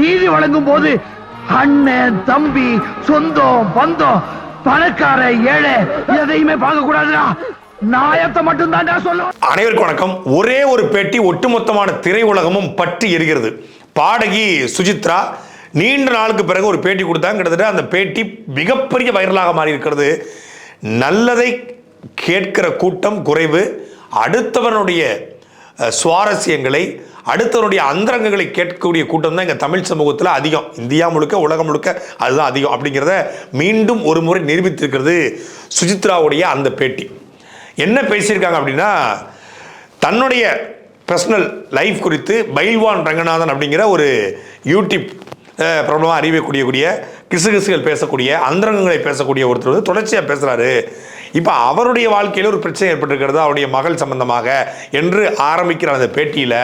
நீதி வழங்கும் போது அண்ணன் தம்பி சொந்தம் பந்தம் பணக்கார ஏழை எதையுமே பார்க்க கூடாதுடா நாயத்தை மட்டும் தான்டா சொல்லுவேன் அனைவருக்கும் வணக்கம். ஒரே ஒரு பேட்டி ஒட்டுமொத்தமான திரையுலகமும் பற்றி எரிகிறது. பாடகி சுஜித்ரா நீண்ட நாளுக்கு பிறகு ஒரு பேட்டி கொடுத்தாங்க. கிட்டத்தட்ட அந்த பேட்டி மிகப்பெரிய வைரலாக மாறி இருக்கிறது நல்லதை கேட்கிற கூட்டம் குறைவு. அடுத்தவனுடைய சுவாரஸ்யங்களை அடுத்தவருடைய அந்தரங்கங்களை கேட்கக்கூடிய கூட்டம் தான் எங்கள் தமிழ் சமூகத்தில் அதிகம். இந்தியா முழுக்க உலகம் முழுக்க அதுதான் அதிகம் அப்படிங்கிறத மீண்டும் ஒரு முறை நிரூபித்திருக்கிறது சுஜித்ராவுடைய அந்த பேட்டி. என்ன பேசியிருக்காங்க அப்படின்னா தன்னுடைய பர்சனல் லைஃப் குறித்து பைல்வான் ரங்கநாதன் அப்படிங்கிற ஒரு யூடியூப் பிரபலமாக அறிவிக்கக்கூடிய கூடிய கிசுகிசுகள் பேசக்கூடிய அந்தரங்கங்களை பேசக்கூடிய ஒருத்தர் வந்து தொடர்ச்சியாக பேசுகிறாரு இப்போ அவருடைய வாழ்க்கையில் ஒரு பிரச்சனை ஏற்பட்டிருக்கிறது அவருடைய மகள் சம்பந்தமாக என்று ஆரம்பிக்கிற அந்த பேட்டியில்.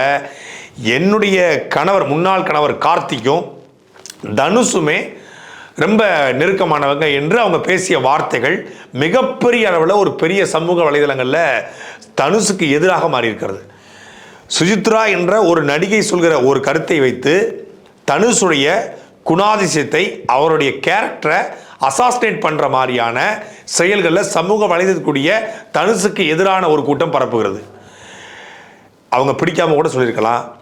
என்னுடைய கணவர் முன்னாள் கணவர் கார்த்திக்கும் தனுஷுமே ரொம்ப நெருக்கமானவங்க என்று அவங்க பேசிய வார்த்தைகள் மிகப்பெரிய அளவில் ஒரு பெரிய சமூக வலைதளங்களில் தனுஷுக்கு எதிராக மாறியிருக்கிறது. சுஜித்ரா என்ற ஒரு நடிகை சொல்கிற ஒரு கருத்தை வைத்து தனுஷுடைய குணாதிசயத்தை அவருடைய கேரக்டரை அசாசினேட் பண்ணுற மாதிரியான செயல்களில் சமூக வலைதக்கூடிய தனுஷுக்கு எதிரான ஒரு கூட்டம் பரப்புகிறது. அவங்க பிடிக்காம கூட சொல்லியிருக்கலாம்.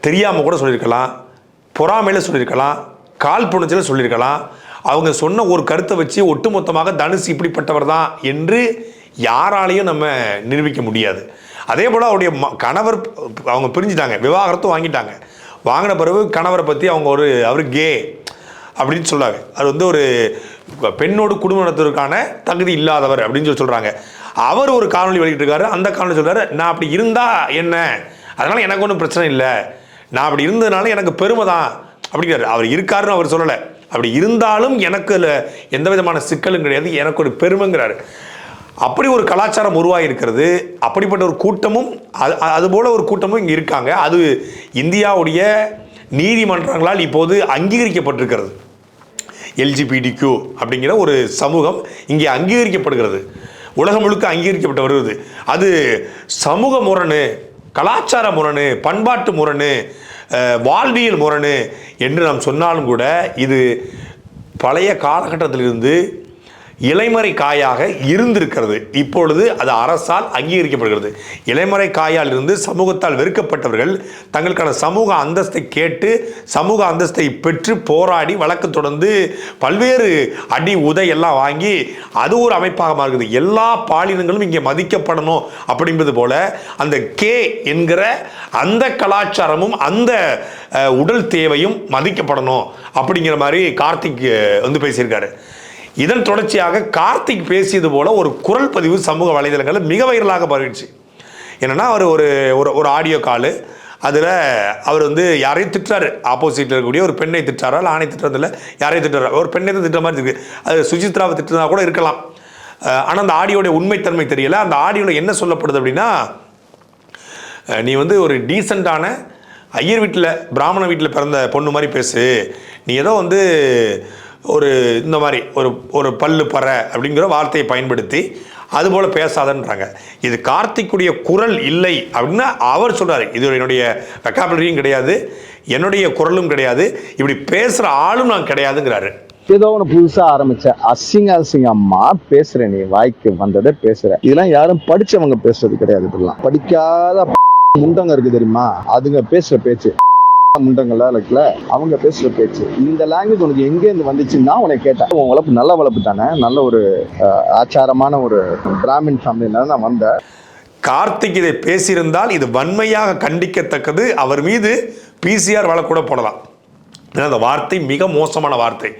தெரியாமல் கூட சொல்லியிருக்கலாம் பொறாமையில் சொல்லியிருக்கலாம் கால் புணர்ச்சியில் சொல்லியிருக்கலாம். அவங்க சொன்ன ஒரு கருத்தை வச்சு ஒட்டுமொத்தமாக தனுஷ் இப்படிப்பட்டவர் தான் என்று யாராலையும் நம்ம நிரூபிக்க முடியாது. அதே போல் அவருடைய ம- கணவர் அவங்க பிரிஞ்சுட்டாங்க விவாகரத்தும் வாங்கிட்டாங்க. வாங்கின பிறகு கணவரை பற்றி அவங்க ஒரு அவர் கே அப்படின்னு சொல்கிறாங்க அது வந்து ஒரு பெண்ணோடு குடும்ப நடத்துவதற்கான தகுதி இல்லாதவர் அப்படின்னு சொல்லி சொல்கிறாங்க அவர் ஒரு காணொலி வெளியிட்டிருக்காரு அந்த காணொலி சொல்கிறாரு நான் அப்படி இருந்தால் என்ன? அதனால் எனக்கு ஒன்றும் பிரச்சனை இல்லை. நான் அப்படி இருந்ததுனால எனக்கு பெருமை தான் அப்படிங்கிறாரு. அவர் இருக்காருன்னு அவர் சொல்லலை. அப்படி இருந்தாலும் எனக்கு எந்த விதமான சிக்கலும் கிடையாது. எனக்கு ஒரு பெருமைங்கிறாரு. அப்படி ஒரு கலாச்சாரம் உருவாகியிருக்கிறது. அப்படிப்பட்ட ஒரு கூட்டமும் அது அதுபோல் ஒரு கூட்டமும் இங்கே இருக்காங்க. அது இந்தியாவுடைய நீதிமன்றங்களால் இப்போது அங்கீகரிக்கப்பட்டிருக்கிறது. எல்ஜிபிடிக்யூ அப்படிங்கிற ஒரு சமூகம் இங்கே அங்கீகரிக்கப்படுகிறது. உலகம் முழுக்க அங்கீகரிக்கப்பட்டு வருகிறது. அது சமூக முரணு கலாச்சார முரணு பண்பாட்டு முரணு வாழ்வியல் முரணு என்று நாம் சொன்னாலும் கூட இது பழைய காலகட்டத்திலிருந்து இலைமறை காயாக இருந்திருக்கிறது. இப்பொழுது அது அரசால் அங்கீகரிக்கப்படுகிறது. இலைமறை காயால் இருந்து சமூகத்தால் வெறுக்கப்பட்டவர்கள் தங்களுக்கான சமூக அந்தஸ்தை கேட்டு சமூக அந்தஸ்தை பெற்று போராடி வழக்கு தொடர்ந்து பல்வேறு அடி உதை எல்லாம் வாங்கி அது ஒரு அமைப்பாக மாறுகிறது. எல்லா பாலினங்களும் இங்கே மதிக்கப்படணும் அப்படின்பது போல அந்த கே என்கிற அந்த கலாச்சாரமும் அந்த உடல் தேவையும் மதிக்கப்படணும் அப்படிங்கிற மாதிரி கார்த்திக் வந்து பேசியிருக்காரு. இதன் தொடர்ச்சியாக கார்த்திக் பேசியது போல ஒரு குரல் பதிவு சமூக வலைதளங்களில் மிக வைரலாக பரவிடுச்சு. என்னன்னா அவர் ஒரு ஒரு ஒரு ஆடியோ காலு அதில் அவர் வந்து யாரையும் திட்டுறாரு. ஆப்போசிட்டில் இருக்கக்கூடிய ஒரு பெண்ணை திட்டாரா இல்லை ஆணை திட்டுறதில்ல யாரையும் திட்டாரா ஒரு பெண்ணை தான் திட்டுற மாதிரி இருக்குது அது சுஜித்ராவை திட்டுனா கூட இருக்கலாம். ஆனால் அந்த ஆடியோடைய உண்மைத்தன்மை தெரியல. அந்த ஆடியோவில் என்ன சொல்லப்படுது அப்படின்னா நீ வந்து ஒரு டீசெண்டான ஐயர் வீட்டில் பிராமண வீட்டில் பிறந்த பொண்ணு மாதிரி பேசு. நீ ஏதோ வந்து ஒரு இந்த மாதிரி ஒரு ஒரு பல்லு பற அப்படிங்கிற வார்த்தையை பயன்படுத்தி அதுபோல் பேசாதன்றாங்க. இது கார்த்திக்குடைய குரல் இல்லை அப்படின்னா அவர் சொல்றாரு இது என்னுடைய வெக்காபுலரியும் கிடையாது என்னுடைய குரலும் கிடையாது இப்படி பேசுகிற ஆளும் நான் கிடையாதுங்கிறாரு. ஏதோ ஒன்று புதுசா ஆரம்பிச்ச அசிங்க அசிங்கம்மா பேசுற நீ வாய்க்கு வந்ததை பேசுற. இதெல்லாம் யாரும் படிச்சவங்க பேசுறது கிடையாது இப்படிலாம். படிக்காத முண்டங்க இருக்கு தெரியுமா? அதுங்க பேசுற பேச்சு. முண்டங்கள்லாம் இருக்குல்ல அவங்க பேசுற பேச்சு. இந்த லாங்குவேஜ் உனக்கு எங்க இருந்து வந்துச்சுன்னா உனக்கு கேட்டேன். உன் வளர்ப்பு நல்ல வளர்ப்பு தானே? நல்ல ஒரு ஆச்சாரமான ஒரு பிராமின் ஃபேமிலியில நான் வந்தேன். கார்த்திக் இதை பேசியிருந்தால் இது வன்மையாக கண்டிக்கத்தக்கது. அவர் மீது பிசிஆர் வழக்கூட கூட போடலாம். ஏன்னா அந்த வார்த்தை மிக மோசமான வார்த்தை.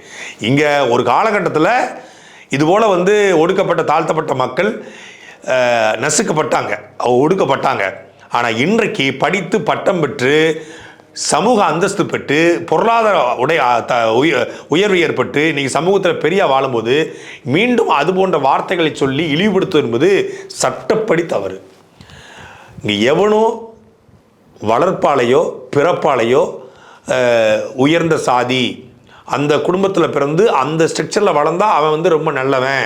இங்கே ஒரு காலகட்டத்தில் இதுபோல் வந்து ஒடுக்கப்பட்ட தாழ்த்தப்பட்ட மக்கள் நசுக்கப்பட்டாங்க. ஒடுக்கப்பட்டாங்க. ஆனால் இன்றைக்கு படித்து பட்டம் பெற்று சமூக அந்தஸ்து பெற்று பொருளாதார உடைய த உயர்வு ஏற்பட்டு நீங்கள் சமூகத்தில் பெரிய வாழும்போது மீண்டும் அது போன்ற வார்த்தைகளை சொல்லி இழிவுபடுத்துவது என்பது சட்டப்படி தவறு. இங்கே எவனோ வளர்ப்பாலையோ பிறப்பாலையோ உயர்ந்த சாதி அந்த குடும்பத்தில் பிறந்து அந்த ஸ்ட்ரக்சரில் வளர்ந்தா அவன் வந்து ரொம்ப நல்லவன்.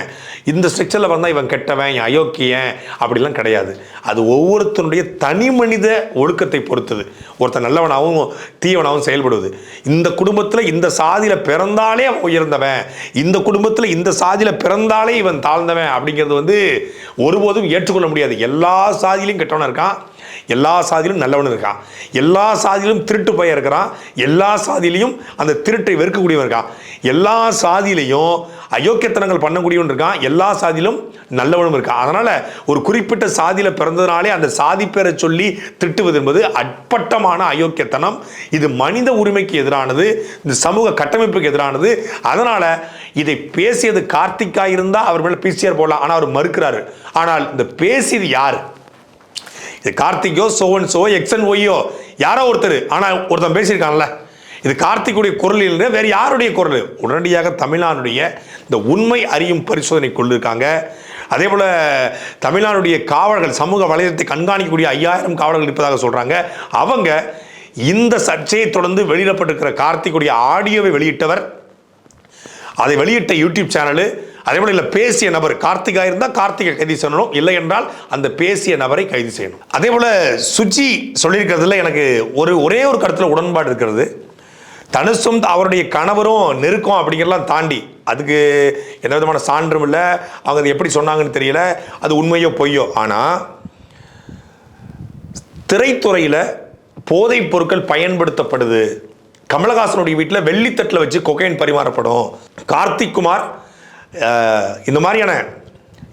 இந்த ஸ்ட்ரக்சரில் வந்தால் இவன் கெட்டவன் அயோக்கியன் அப்படிலாம் கிடையாது. அது ஒவ்வொருத்தனுடைய தனி மனித ஒழுக்கத்தை பொறுத்தது. ஒருத்தன் நல்லவனாகவும் தீயவனாகவும் செயல்படுவது. இந்த குடும்பத்தில் இந்த சாதியில் பிறந்தாலே அவன் உயர்ந்தவன். இந்த குடும்பத்தில் இந்த சாதியில் பிறந்தாலே இவன் தாழ்ந்தவன் அப்படிங்கிறது வந்து ஒருபோதும் ஏற்றுக்கொள்ள முடியாது. எல்லா சாதியிலையும் கெட்டவனாக இருக்கான். எல்லா சாதியிலும் நல்லவனும் இருக்கான். எல்லா சாதியிலும் திருட்டு பையன் இருக்கிறான். எல்லா சாதியிலையும் அந்த திருட்டை வெறுக்கக்கூடியவன் இருக்கான். எல்லா சாதியிலையும் அயோக்கியத்தனங்கள் பண்ணக்கூடியவன் இருக்கான். எல்லா சாதியிலும் நல்லவனும் இருக்கான். அதனால் ஒரு குறிப்பிட்ட சாதியில் பிறந்ததுனாலே அந்த சாதி பேரை சொல்லி திட்டுவது என்பது அட்பட்டமான அயோக்கியத்தனம். இது மனித உரிமைக்கு எதிரானது. இந்த சமூக கட்டமைப்புக்கு எதிரானது. அதனால் இதை பேசியது கார்த்திக்காக இருந்தால் அவர் மேலே பிசிஆர் போடலாம். ஆனால் அவர் மறுக்கிறாரு. ஆனால் இந்த பேசியது யார்? இது கார்த்திக்கோ சோவன் சோ எக்ஸன் ஒய்யோ யாரோ ஒருத்தர். ஆனால் ஒருத்தன் பேசியிருக்கான்ல. இது கார்த்திக்குடைய குரல் இல்லை வேறு யாருடைய குரல்? உடனடியாக தமிழ்நாடுடைய இந்த உண்மை அறியும் பரிசோதனை கொண்டிருக்காங்க அதே போல் தமிழ்நாடுடைய காவலர்கள் சமூக வலைதளத்தை கண்காணிக்கக்கூடிய ஐயாயிரம் காவலர்கள் இருப்பதாக சொல்கிறாங்க அவங்க இந்த சர்ச்சையை தொடர்ந்து வெளியிடப்பட்டிருக்கிற கார்த்திக்குடைய ஆடியோவை வெளியிட்டவர். அதை வெளியிட்ட யூடியூப் சேனலு அதே போல இல்லை பேசிய நபர் கார்த்திகா இருந்தால் கார்த்திகை கைது செய்யணும். இல்லை என்றால் அந்த பேசிய நபரை கைது செய்யணும். அதே போல சுஜி சொல்லியிருக்கிறதுல எனக்கு ஒரு ஒரே ஒரு கருத்தில் உடன்பாடு இருக்கிறது. தனுஷும் அவருடைய கணவரும் நெருக்கம் அப்படிங்கிறலாம் தாண்டி அதுக்கு எந்த விதமான சான்றும் இல்லை. அவங்க அது எப்படி சொன்னாங்கன்னு தெரியல. அது உண்மையோ பொய்யோ. ஆனால் திரைத்துறையில் போதைப் பொருட்கள் பயன்படுத்தப்படுது. கமலஹாசனுடைய வீட்டில் வெள்ளித்தட்டில் வச்சு கொகைன் பரிமாறப்படும். கார்த்திக் குமார் இந்த மாதிரியான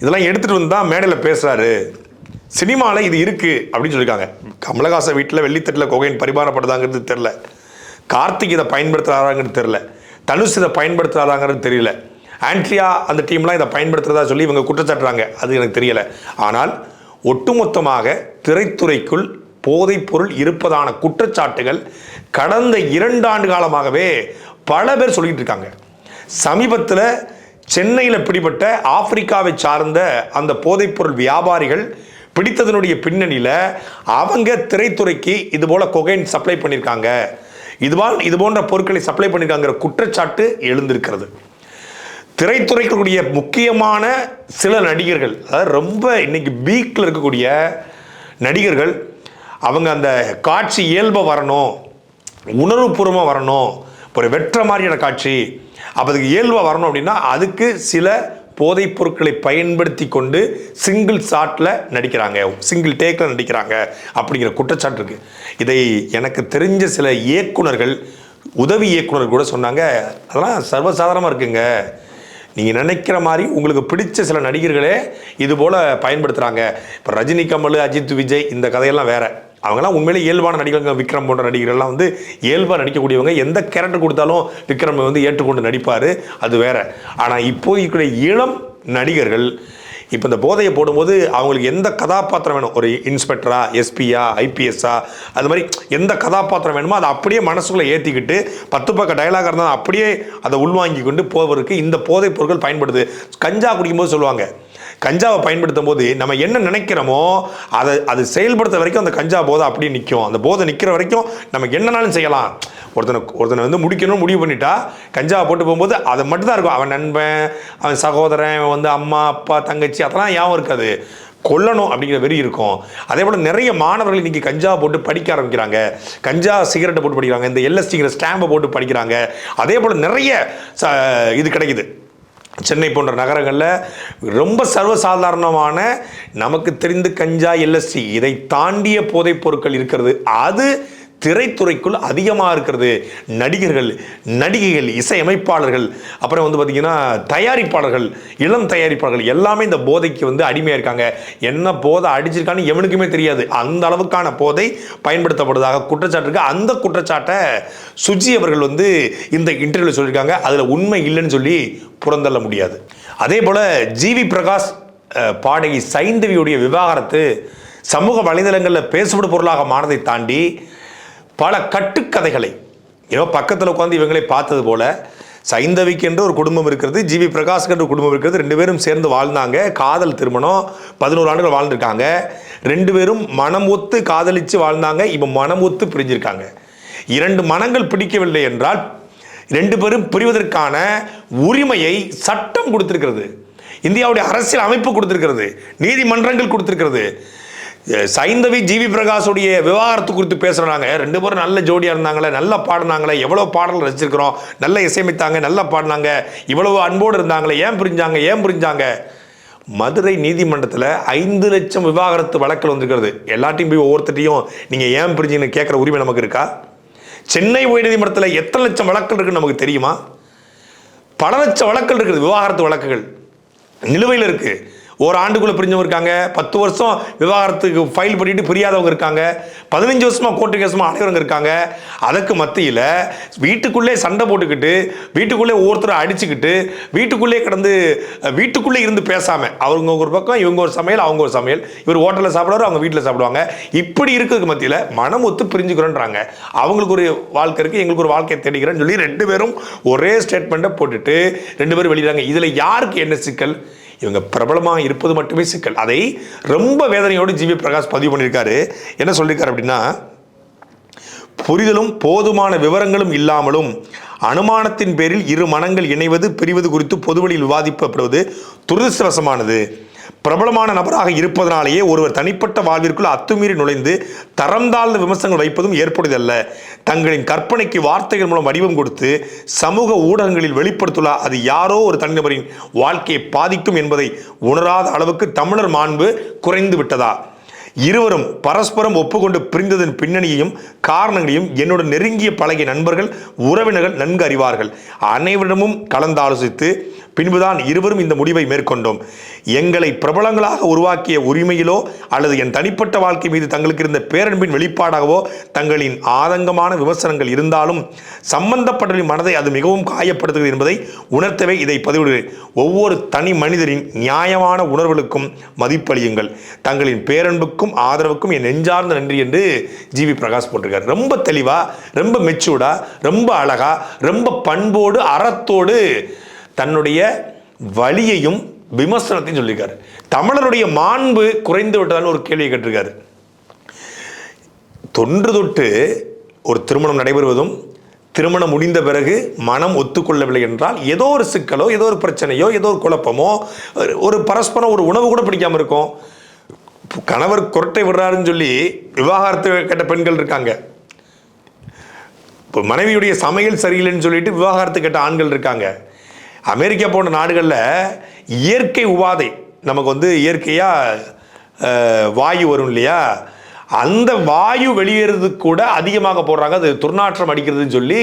இதெல்லாம் எடுத்துகிட்டு வந்து தான் மேடையில் பேசுகிறாரு சினிமாவில் இது இருக்குது அப்படின்னு சொல்லியிருக்காங்க. கமலஹாசன் வீட்டில் வெள்ளித்தட்டில் கொகைன் பரிமாறப்படுதாங்கிறது தெரில கார்த்திக் இதை பயன்படுத்துகிறாராங்கிறது தெரில தனுஷ் இதை பயன்படுத்துகிறாராங்கிறது தெரியல. ஆண்ட்ரியா அந்த டீம்லாம் இதை பயன்படுத்துறதா சொல்லி இவங்க குற்றச்சாட்டுறாங்க. அது எனக்கு தெரியலை. ஆனால் ஒட்டுமொத்தமாக திரைத்துறைக்குள் போதைப்பொருள் இருப்பதான குற்றச்சாட்டுகள் கடந்த இரண்டு ஆண்டு காலமாகவே பல பேர் சொல்லிகிட்டு இருக்காங்க. சமீபத்தில் சென்னையில் பிடிபட்ட ஆப்பிரிக்காவை சார்ந்த அந்த போதைப்பொருள் வியாபாரிகள் பிடித்ததனுடைய பின்னணியில் அவங்க திரைத்துறைக்கு இது போல் கொகைன் சப்ளை பண்ணியிருக்காங்க இதுவால் இது போன்ற பொருட்களை சப்ளை பண்ணியிருக்காங்கிற குற்றச்சாட்டு எழுந்திருக்கிறது. திரைத்துறைக்குரிய முக்கியமான சில நடிகர்கள் அதாவது ரொம்ப இன்னைக்கு பீக்கில் இருக்கக்கூடிய நடிகர்கள் அவங்க அந்த காட்சி இயல்பை வரணும் உணர்வுபூர்வமாக வரணும் ஒரு வெற்ற மாதிரியான காட்சி அப்போ அதுக்கு இயல்பாக வரணும் அப்படின்னா அதுக்கு சில போதைப் பொருட்களை பயன்படுத்தி கொண்டு சிங்கிள் ஷாட்டில் நடிக்கிறாங்க. சிங்கிள் டேக்கில் நடிக்கிறாங்க அப்படிங்கிற குற்றச்சாட்டு இருக்குது இதை எனக்கு தெரிஞ்ச சில இயக்குனர்கள் உதவி இயக்குனர் கூட சொன்னாங்க. அதெல்லாம் சர்வசாதாரணமாக இருக்குங்க. நீங்கள் நினைக்கிற மாதிரி உங்களுக்கு பிடிச்ச சில நடிகர்களே இது போல் பயன்படுத்துகிறாங்க இப்போ ரஜினி கமல் அஜித் விஜய் இந்த கதையெல்லாம் வேறு. அவங்கெல்லாம் உண்மையிலே இயல்பான நடிகர்கள் விக்ரம் போன்ற நடிகர்கள்லாம் வந்து இயல்பாக நடிக்கக்கூடியவங்க. எந்த கேரக்டர் கொடுத்தாலும் விக்ரம் வந்து ஏற்றுக்கொண்டு நடிப்பார். அது வேற. ஆனால் இப்போ இருக்கிற இளம் நடிகர்கள் இப்போ இந்த போதையை போடும்போது அவங்களுக்கு எந்த கதாபாத்திரம் வேணும்? ஒரு இன்ஸ்பெக்டரா எஸ்பியா ஐபிஎஸ்ஸா அது மாதிரி எந்த கதாபாத்திரம் வேணுமோ அதை அப்படியே மனசுக்குள்ளே ஏற்றிக்கிட்டு பத்து பக்க டயலாக இருந்தால் அப்படியே அதை உள்வாங்கி கொண்டு போவதற்கு இந்த போதைப் பொருட்கள் பயன்படுது. கஞ்சா குடிக்கும்போது சொல்லுவாங்க கஞ்சாவை பயன்படுத்தும் போது நம்ம என்ன நினைக்கிறோமோ அதை அது செயல்படுத்த வரைக்கும் அந்த கஞ்சா போதை அப்படியே நிற்கும். அந்த போதை நிற்கிற வரைக்கும் நம்ம என்னனாலும் செய்யலாம். ஒருத்தனை ஒருத்தனை வந்து முடிக்கணும்னு முடிவு பண்ணிட்டா கஞ்சாவை போட்டு போகும்போது அதை மட்டும்தான் இருக்கும். அவன் நண்பன் அவன் சகோதரன் அவன் வந்து அம்மா அப்பா தங்கச்சி அதெல்லாம் ஞாபகம் இருக்காது. கொல்லணும் அப்படிங்கிற வெறி இருக்கும். அதே போல் நிறைய மாணவர்கள் இன்னைக்கு கஞ்சா போட்டு படிக்க ஆரம்பிக்கிறாங்க. கஞ்சா சிகரெட்டை போட்டு படிக்கிறாங்க. இந்த எல்எஸ்டிங்கிற ஸ்டாம்பை போட்டு படிக்கிறாங்க. அதே போல் நிறைய இது கிடைக்குது. சென்னை போன்ற நகரங்களில் ரொம்ப சர்வசாதாரணமான நமக்கு தெரிந்து கஞ்சா எல்எஸ்டி இதை தாண்டிய போதைப் பொருட்கள் இருக்கிறது. அது திரைத்துறைக்குள் அதிகமாக இருக்கிறது. நடிகர்கள் நடிகைகள் இசையமைப்பாளர்கள் அப்புறம் வந்து பார்த்திங்கன்னா தயாரிப்பாளர்கள் இளம் தயாரிப்பாளர்கள் எல்லாமே இந்த போதைக்கு வந்து அடிமையாக இருக்காங்க. என்ன போதை அடிச்சிருக்கான்னு எவனுக்குமே தெரியாது. அந்த அளவுக்கான போதை பயன்படுத்தப்படுவதாக குற்றச்சாட்டு அந்த குற்றச்சாட்டை சுஜி அவர்கள் வந்து இந்த இன்டர்வியூவில் சொல்லியிருக்காங்க. அதில் உண்மை இல்லைன்னு சொல்லி புறந்தள்ள முடியாது. அதே போல் ஜிவி பிரகாஷ் பாடகி சைந்தவியுடைய விவாகரத்து சமூக வலைதளங்களில் பேசுபடு பொருளாக மாறதை தாண்டி பல கட்டுக்கதைகளை. ஏதோ பக்கத்தில் உட்காந்து இவங்களே பார்த்தது போல சைந்தவிக்கென்று ஒரு குடும்பம் இருக்கிறது ஜிவி பிரகாஷ்க்கு குடும்பம் இருக்கிறது ரெண்டு பேரும் சேர்ந்து வாழ்ந்தாங்க. காதல் திருமணம் பதினோரு ஆண்டுகள் வாழ்ந்திருக்காங்க. ரெண்டு பேரும் மனம் ஒத்து காதலித்து வாழ்ந்தாங்க இப்போ மனம் ஒத்து பிரிஞ்சிருக்காங்க. இரண்டு மனங்கள் பிடிக்கவில்லை என்றால் ரெண்டு பேரும் பிரிவதற்கான உரிமையை சட்டம் கொடுத்திருக்கிறது. இந்தியாவுடைய அரசியல் அமைப்பு கொடுத்திருக்கிறது நீதிமன்றங்கள் கொடுத்திருக்கிறது. சைந்தவி ஜிவி பிரகாஷுடைய விவாகரத்து குறித்து பேசுகிறாங்க ரெண்டு பேரும் நல்ல ஜோடியாக இருந்தாங்களே நல்லா பாடினாங்களே எவ்வளோ பாடல் ரசிச்சிருக்கிறோம் நல்ல இசையமைத்தாங்க நல்லா பாடினாங்க இவ்வளவு அன்போடு இருந்தாங்களே ஏன் புரிஞ்சாங்க ஏன் புரிஞ்சாங்க? மதுரை நீதிமன்றத்தில் ஐந்து லட்சம் விவாகரத்து வழக்கில் வந்திருக்கிறது. எல்லாத்தையும் போய் ஒவ்வொருத்தட்டையும் நீங்கள் ஏன் பிரிஞ்சுன்னு கேட்குற உரிமை நமக்கு இருக்கா? சென்னை உயர்நீதிமன்றத்தில் எத்தனை லட்சம் வழக்குகள் இருக்குன்னு நமக்கு தெரியுமா? பல லட்சம் வழக்குகள் இருக்குது விவாகரத்து வழக்குகள். நிலுவையில் இருக்குது ஒரு ஆண்டுக்குள்ள பிரிஞ்சவங்க இருக்காங்க. பத்து வருஷம் விவாகரத்துக்கு ஃபைல் பண்ணிட்டு பிரியாதவங்க இருக்காங்க. பதினஞ்சு வருஷமா கோர்ட்டு கேசமா அனைவருங்க இருக்காங்க. அதுக்கு மத்தியில் வீட்டுக்குள்ளே சண்டை போட்டுக்கிட்டு வீட்டுக்குள்ளே ஒவ்வொருத்தரை அடிச்சுக்கிட்டு வீட்டுக்குள்ளே கிடந்து வீட்டுக்குள்ளே இருந்து பேசாம அவங்க ஒரு பக்கம் இவங்க ஒரு சமையல் அவங்க ஒரு சமையல் இவர் ஹோட்டலில் சாப்பிடுவாரு அவங்க வீட்டில் சாப்பிடுவாங்க. இப்படி இருக்கிறதுக்கு மத்தியில் மனம் ஒத்து பிரிஞ்சுக்கிறோன்றாங்க. அவங்களுக்கு ஒரு வாழ்க்கை இருக்கு எங்களுக்கு ஒரு வாழ்க்கையை தேடிக்கிறேன்னு சொல்லி ரெண்டு பேரும் ஒரே ஸ்டேட்மெண்ட்டை போட்டுட்டு ரெண்டு பேரும் வெளியிடாங்க இதில் யாருக்கு என்ன சிக்கல்? இவங்க பிரபலமாக இருப்பது மட்டுமே சிக்கல். அதை ரொம்ப வேதனையோடு ஜிவி பிரகாஷ் பதிவு பண்ணியிருக்காரு. என்ன சொல்லியிருக்காரு அப்படின்னா புரிதலும் போதுமான விவரங்களும் இல்லாமலும் அனுமானத்தின் பேரில் இரு மனங்கள் இணைவது பிரிவது குறித்து பொதுவெளியில் விவாதிக்கப்படுவது துரதிருஷ்டவசமானது. பிரபலமான நபராக இருப்பதனாலேயே ஒருவர் தனிப்பட்ட வாழ்விற்குள் அத்துமீறி நுழைந்து தரம் தாழ்ந்த விமர்சனங்கள் வைப்பதும் ஏற்புடையதல்ல. தங்களின் கற்பனைக்கு வார்த்தைகள் மூலம் வடிவம் கொடுத்து சமூக ஊடகங்களில் வெளிப்படுத்துள்ள அது யாரோ ஒரு தனிநபரின் வாழ்க்கையை பாதிக்கும் என்பதை உணராத அளவுக்கு தமிழர் மாண்பு குறைந்து விட்டதா? இருவரும் பரஸ்பரம் ஒப்புக்கொண்டு பிரிந்ததன் பின்னணியையும் காரணங்களையும் என்னோட நெருங்கிய பழகிய நண்பர்கள் உறவினர்கள் நன்கு அறிவார்கள். அனைவரிடமும் கலந்தாலோசித்து பின்புதான் இருவரும் இந்த முடிவை மேற்கொண்டோம். எங்களை பிரபலங்களாக உருவாக்கிய உரிமையிலோ அல்லது என் தனிப்பட்ட வாழ்க்கை மீது தங்களுக்கு இருந்த பேரன்பின் வெளிப்பாடாகவோ தங்களின் ஆதங்கமான விமர்சனங்கள் இருந்தாலும் சம்பந்தப்பட்டவரின் மனதை அது மிகவும் காயப்படுத்துகிறது என்பதை உணர்த்தவே இதை பதிவிடுகிறேன். ஒவ்வொரு தனி மனிதரின் நியாயமான உணர்வுகளுக்கும் மதிப்பளியுங்கள். தங்களின் பேரன்புக்கும் ஆதரவுக்கும் என் நெஞ்சார்ந்த நன்றி என்று ஜிவி பிரகாஷ் போட்டிருக்கார். ரொம்ப தெளிவாக ரொம்ப மெச்சூர்டாக ரொம்ப அழகாக ரொம்ப பண்போடு அறத்தோடு தன்னுடைய வழியையும் விமர்சனத்தையும் சொல்லியிருக்காரு. தமிழருடைய மாண்பு குறைந்து விட்டதால் ஒரு கேள்வியை கேட்டிருக்காரு. தொன்று தொட்டு ஒரு திருமணம் நடைபெறுவதும் திருமணம் முடிந்த பிறகு மனம் ஒத்துக்கொள்ளவில்லை என்றால் ஏதோ ஒரு சிக்கலோ ஏதோ ஒரு பிரச்சனையோ ஏதோ ஒரு குழப்பமோ ஒரு- ஒரு பரஸ்பரம் ஒரு உணவு கூட பிடிக்காமல் இருக்கும். கணவர் குரட்டை விடுறாருன்னு சொல்லி விவாகரத்து கேட்ட பெண்கள் இருக்காங்க. இப்போ மனைவியுடைய சமையல் சரியில்லைன்னு சொல்லிட்டு விவாகரத்து கேட்ட ஆண்கள் இருக்காங்க. அமெரிக்கா போன்ற நாடுகளில் இயற்கை உபாதை நமக்கு வந்து இயற்கையாக வாயு வரும் இல்லையா? அந்த வாயு வெளியேறது கூட அதிகமாக போடுறாங்க. அது துர்நாற்றம் அடிக்கிறதுன்னு சொல்லி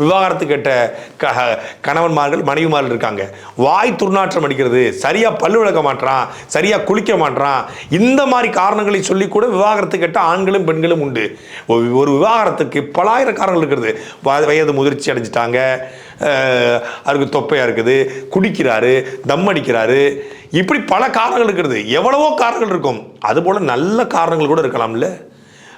விவாகரத்து கேட்ட க கணவன்மார்கள் மனைவிமார்கள் இருக்காங்க. வாய் துர்நாற்றம் அடிக்கிறது சரியாக பல்லு விளக்க மாட்றான் சரியாக குளிக்க மாட்றான். இந்த மாதிரி காரணங்களை சொல்லி கூட விவாகரத்து கேட்ட ஆண்களும் பெண்களும் உண்டு. ஒரு விவாகரத்துக்கு பலாயிரம் காரணங்கள் இருக்கிறது வயது முதிர்ச்சி அடைஞ்சிட்டாங்க. அவருக்கு தொப்பையாக இருக்குது குடிக்கிறாரு தம் அடிக்கிறாரு. இப்படி பல காரணங்கள் இருக்கிறது. எவ்வளவோ காரணங்கள் இருக்கும். அதுபோல் நல்ல காரணங்கள் கூட இருக்கலாம்ல.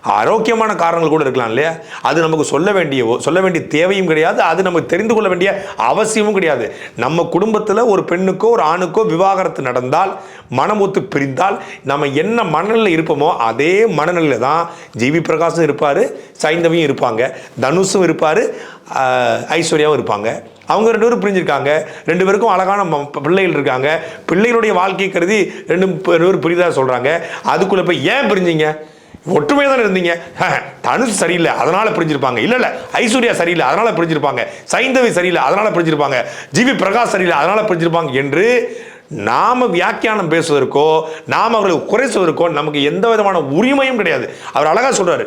ஆரோக்கியமான காரணங்கள் கூட இருக்கலாம் இல்லையா? அது நமக்கு சொல்ல வேண்டிய சொல்ல வேண்டிய தேவையும் கிடையாது. அது நமக்கு தெரிந்து கொள்ள வேண்டிய அவசியமும் கிடையாது. நம்ம குடும்பத்தில் ஒரு பெண்ணுக்கோ ஒரு ஆணுக்கோ விவாகரத்து நடந்தால் மனம் ஒத்து பிரிந்தால் நம்ம என்ன மனநிலையில் இருப்போமோ அதே மனநிலையில் தான் ஜிவி பிரகாஷும் இருப்பார் சைந்தவியும் இருப்பாங்க தனுஷும் இருப்பார் ஐஸ்வர்யாவும் இருப்பாங்க. அவங்க ரெண்டு பேரும் பிரிஞ்சிருக்காங்க. ரெண்டு பேருக்கும் அழகான ம- பிள்ளைகள் இருக்காங்க. பிள்ளைகளுடைய வாழ்க்கை கருதி ரெண்டு ரெண்டு பேரும் பிரிதாக சொல்கிறாங்க அதுக்குள்ளே போய் ஏன் பிரிஞ்சிங்க? ஒற்றுமையாக தானே இருந்தீங்க தனுஷ் சரியில்லை அதனால பிரிஞ்சிருப்பாங்க. இல்லை இல்லை ஐஸ்வர்யா சரியில்லை அதனால பிரிஞ்சிருப்பாங்க. சைந்தவி சரியில்லை அதனால பிரிஞ்சிருப்பாங்க. ஜிவி பிரகாஷ் சரியில்லை அதனால பிரிஞ்சிருப்பாங்க என்று நாம வியாக்கியானம் பேசுவதற்கோ நாம் அவர்களை குறைசுவதற்கோ நமக்கு எந்த விதமான உரிமையும் கிடையாது. அவர் அழகாக சொல்கிறாரு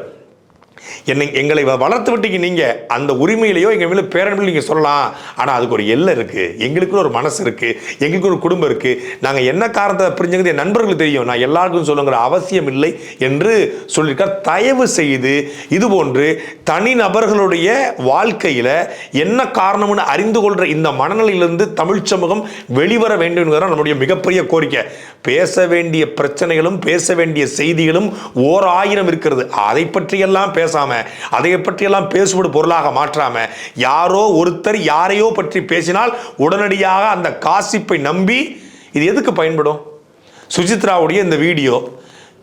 என்னை எங்களை வளர்த்து விட்டீங்க நீங்கள் அந்த உரிமையிலையோ எங்கள் மேலே பேரன்பில் நீங்கள் சொல்லலாம். ஆனால் அதுக்கு ஒரு எல்லை இருக்குது எங்களுக்குன்னு ஒரு மனசு இருக்குது எங்களுக்கு ஒரு குடும்பம் இருக்குது நாங்கள் என்ன காரணத்தை பிரிஞ்சுங்கிறது என் நண்பர்களுக்கு தெரியும். நான் எல்லாருக்கும் சொல்லுங்கிற அவசியம் இல்லை என்று சொல்லியிருக்கார். தயவு செய்து இது போன்று தனி நபர்களுடைய வாழ்க்கையில் என்ன காரணம்னு அறிந்து கொள்கிற இந்த மனநிலையிலிருந்து தமிழ் சமூகம் வெளிவர வேண்டும் என்பதுதான் நம்முடைய மிகப்பெரிய கோரிக்கை. பேச வேண்டிய பிரச்சனைகளும் பேச வேண்டிய செய்திகளும் ஓர் ஆயிரம் இருக்கிறது. அதை பற்றியெல்லாம் பேச பேசாமல் அதை பற்றியெல்லாம் பேசுவது பொருளாக மாற்றாம யாரோ ஒருத்தர் யாரையோ பற்றி பேசினால் உடனடியாக அந்த காசிப்பை நம்பி இது எதுக்கு பயன்படும்? சுஜித்ராவுடைய இந்த வீடியோ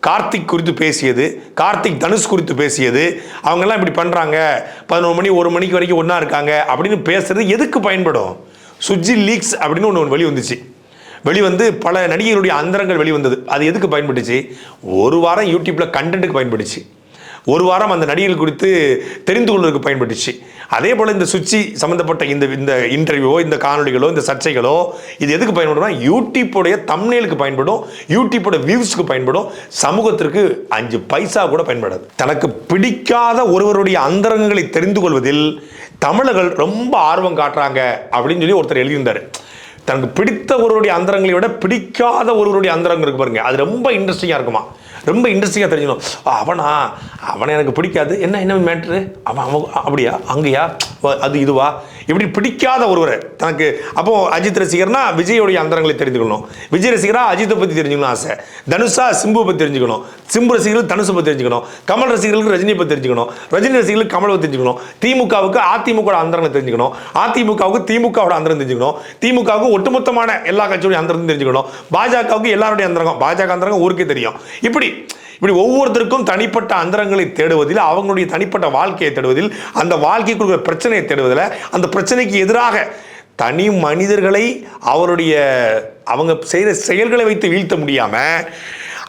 கார்த்திக் குறித்து பேசியது கார்த்திக் தனுஷ் குறித்து பேசியது அவங்கெல்லாம் இப்படி பண்ணுறாங்க பதினொரு மணி ஒரு மணிக்கு வரைக்கும் ஒன்றா இருக்காங்க அப்படின்னு பேசுறது எதுக்கு பயன்படும்? சுஜி லீக்ஸ் அப்படின்னு ஒன்று ஒன்று வெளி வந்துச்சு வெளிவந்து பல நடிகர்களுடைய அந்தரங்கள் வெளிவந்தது. அது எதுக்கு பயன்பட்டுச்சு? ஒரு வாரம் யூடியூப்பில் கண்டென்ட்டுக்கு பயன்பட்டுச்சு. ஒரு வாரம் அந்த நடிகர்கள் குறித்து தெரிந்து கொள்வதற்கு பயன்பட்டுச்சு. அதே போல் இந்த சுச்சி சம்மந்தப்பட்ட இந்த இந்த இன்டர்வியூவோ இந்த காணொளிகளோ இந்த சர்ச்சைகளோ இது எதுக்கு பயன்படும்னா யூடியூப்போடைய தம்னேலுக்கு பயன்படும் யூடியூப்போட வியூஸ்க்கு பயன்படும் சமூகத்திற்கு அஞ்சு பைசா கூட பயன்படாது. தனக்கு பிடிக்காத ஒருவருடைய அந்தரங்கங்களை தெரிந்து கொள்வதில் தமிழர்கள் ரொம்ப ஆர்வம் காட்டுறாங்க அப்படின்னு சொல்லி ஒருத்தர் எழுதியிருந்தார். தனக்கு பிடித்த ஒருவருடைய அந்தரங்களை விட பிடிக்காத ஒருவருடைய அந்தரங்கள் இருக்கு பாருங்க. அது ரொம்ப இன்ட்ரெஸ்டிங்காக இருக்குமா? ரொம்ப இன்ட்ரெஸ்டிங்காக தெரிஞ்சுக்கணும். அவனா? அவனை எனக்கு பிடிக்காது. என்ன என்ன மேட்ரு அவன் அவன் அப்படியா? அங்கேயா? அது இதுவா? இப்படி பிடிக்காத ஒருவரை தனக்கு அப்போ அஜித் ரசிகர்னா விஜயோடைய அந்தரங்களை தெரிஞ்சுக்கணும் விஜய் ரசிகரா அஜித்தை பற்றி தெரிஞ்சுக்கணும் ஆசை. தனுஷா சிம்பு பற்றி தெரிஞ்சுக்கணும். சிம்பு ரசிகர்கள் தனுஷை பற்றி தெரிஞ்சுக்கணும். கமல் ரசிகர்களுக்கு ரஜினியை பற்றி தெரிஞ்சுக்கணும். ரஜினி ரசிகர்களுக்கு கமலை பற்றி தெரிஞ்சுக்கணும். திமுகவுக்கு அதிமுக அந்தரங்களை தெரிஞ்சுக்கணும். அதிமுகவுக்கு திமுகவோட அந்தரம் தெரிஞ்சுக்கணும். திமுகவுக்கு ஒட்டுமொத்தமான எல்லா கட்சியோட அந்தரத்தையும் தெரிஞ்சுக்கணும். பாஜகவுக்கு எல்லாருடைய அந்தரங்கம் பாஜக அந்தரங்கம் ஊருக்கே தெரியும். இப்படி இப்படி ஒவ்வொருத்தருக்கும் தனிப்பட்ட அந்தரங்களை தேடுவதில் அவங்களுடைய தனிப்பட்ட வாழ்க்கையை தேடுவதில் அந்த வாழ்க்கைக்கு இருக்கிற பிரச்சனையை தேடுவதில் அந்த பிரச்சனைக்கு எதிராக தனி மனிதர்களை அவருடைய அவங்க செய்கிற செயல்களை வைத்து வீழ்த்த முடியாமல்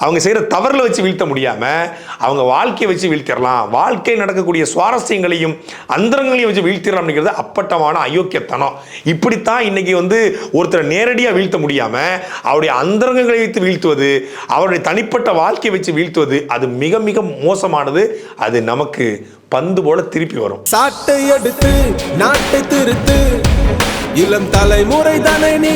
அவங்க செய்கிற தவறில் வச்சு வீழ்த்த முடியாமல் அவங்க வாழ்க்கையை வச்சு வீழ்த்திடலாம் வாழ்க்கை நடக்கக்கூடிய சுவாரஸ்யங்களையும் அந்தரங்களையும் வச்சு வீழ்த்திடலாம் அப்படிங்கிறது அப்பட்டமான அயோக்கியத்தனம். இப்படித்தான் இன்னைக்கு வந்து ஒருத்தரை நேரடியாக வீழ்த்த முடியாமல் அவருடைய அந்தரங்கங்களை வைத்து வீழ்த்துவது அவருடைய தனிப்பட்ட வாழ்க்கையை வச்சு வீழ்த்துவது அது மிக மிக மோசமானது. அது நமக்கு பந்து போல திருப்பி வரும். சாட்டை எடுத்து நாட்டை திருத்து இளம் தலைமுறை தானே நீ